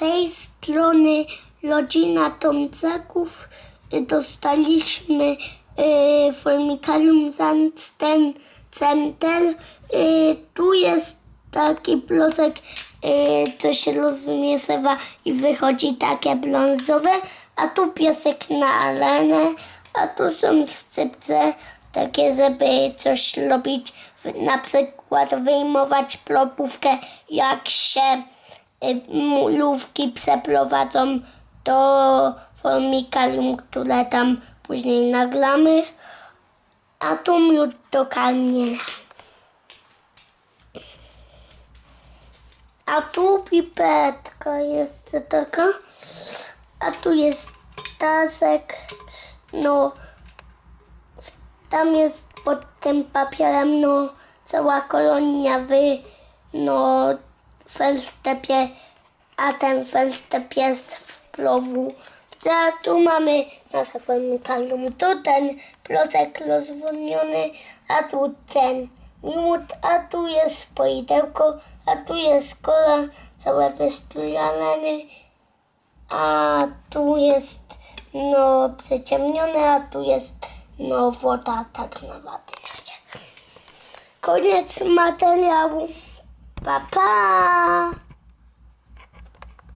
tej strony rodzina Tomcaków y, dostaliśmy y, formikalium Zandsten Center. Y, tu jest taki plosek, y, co się rozmiesywa i wychodzi takie brązowe, a tu piesek na arenę, a tu są scypce takie, żeby coś robić, na przykład wyjmować propówkę, jak się mulówki przeprowadzą do formikalium, które tam później nagramy, a tu miód do karmienia. A tu pipetka jest taka, a tu jest tasek, no tam jest pod tym papierem, no cała kolonia wy, no felstepie, a ten felstep jest w plowu. A tu mamy nasze formikalium, tu ten plosek rozwodniony, a tu ten miód, a tu jest poidełko, a tu jest kola całe wystrójane, a tu jest no przyciemnione, a tu jest no woda tak na wadę. Koniec materiału. Па-па!